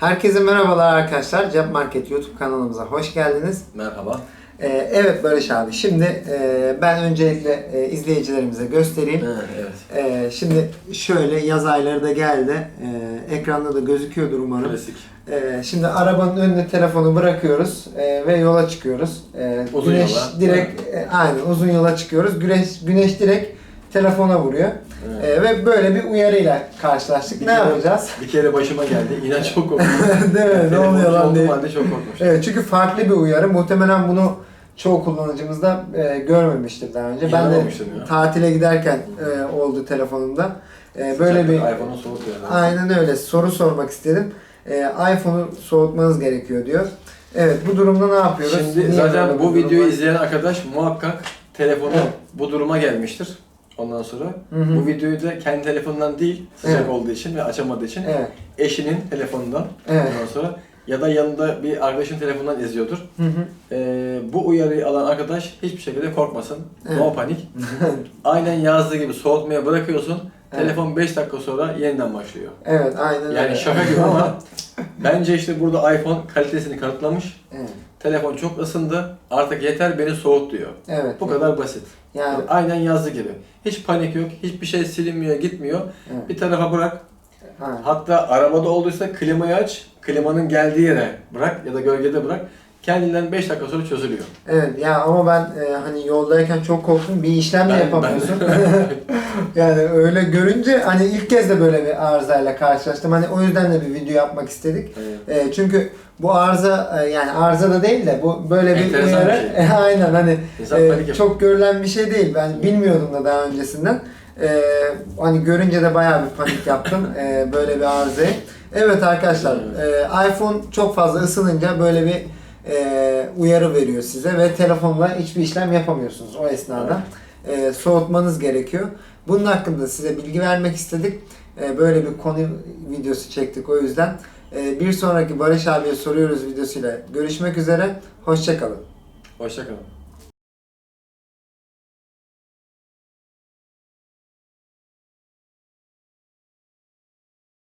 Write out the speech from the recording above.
Herkese merhabalar arkadaşlar. Cep Market YouTube kanalımıza hoş geldiniz. Merhaba. Ee, evet Barış abi, şimdi e, ben öncelikle e, izleyicilerimize göstereyim. Ha, evet. Ee, şimdi şöyle yaz ayları da geldi. Ee, ekranda da gözüküyordur umarım. Klasik. Ee, şimdi arabanın önüne telefonu bırakıyoruz e, ve yola çıkıyoruz. Ee, Uzun güneş yola. direkt, e, aynen uzun yola çıkıyoruz. Güneş, güneş direkt telefona vuruyor. Evet. Ee, ve böyle bir uyarıyla karşılaştık. Bir ne kere- yapacağız? Bir kere başıma geldi. İnan çok korktum. Değil mi? Ne oluyor lan diye. halde çok korkmuştum. Evet çünkü farklı bir uyarı. Muhtemelen bunu çoğu kullanıcımız da e, görmemiştir daha önce. Ben de ya. tatile giderken e, oldu telefonumda. E, böyle bir iPhone'un soğuk yani. aynen öyle soru sormak istedim. E, iPhone'u soğutmanız gerekiyor diyor. Evet bu durumda ne yapıyoruz? Şimdi Niye zaten bu videoyu izleyen arkadaş muhakkak telefonu Evet. bu duruma gelmiştir. Ondan sonra Hı hı. bu videoyu da kendi telefonundan değil sıcak Evet. olduğu için ve açamadığı için Evet. eşinin telefonundan Evet. ondan sonra ya da yanında bir arkadaşın telefonundan izliyordur. Hı hı. Ee, bu uyarıyı alan arkadaş hiçbir şekilde korkmasın. Evet. No panik. Aynen yazdığı gibi soğutmaya bırakıyorsun. Evet. Telefon 5 dakika sonra yeniden başlıyor. evet aynen öyle. Yani şaka gibi ama bence işte burada iPhone kalitesini kanıtlamış. Evet. Telefon çok ısındı. Artık yeter beni soğut diyor. Evet. Bu kadar basit. Yani Yani aynen yazdığı gibi. Hiç panik yok. Hiçbir şey silinmiyor, gitmiyor. Evet. Bir tarafa bırak. ha. Hatta arabada olduysa klimayı aç. Klimanın geldiği yere bırak ya da gölgede bırak. Kendinden 5 dakika sonra çözülüyor. Evet ya ama ben e, hani yoldayken çok korktum. Bir işlem Ben- yapamıyorsun. ben- yani öyle görünce hani ilk kez de böyle bir arızayla karşılaştım. Hani o yüzden de bir video yapmak istedik. Evet. E, çünkü bu arıza e, yani arıza da değil de bu böyle bir Enteresan uyarı. bir şey. E, aynen hani e, çok görülen bir şey değil. Ben bilmiyordum da daha öncesinden. E, hani görünce de bayağı bir panik yaptım e, böyle bir arızayı. Evet arkadaşlar e, iPhone çok fazla ısınınca böyle bir e, uyarı veriyor size ve telefonla hiçbir işlem yapamıyorsunuz o esnada. E, soğutmanız gerekiyor. Bunun hakkında size bilgi vermek istedik. E, böyle bir konu videosu çektik o yüzden. E, bir sonraki Barış abiye soruyoruz videosuyla görüşmek üzere. Hoşçakalın. Hoşçakalın.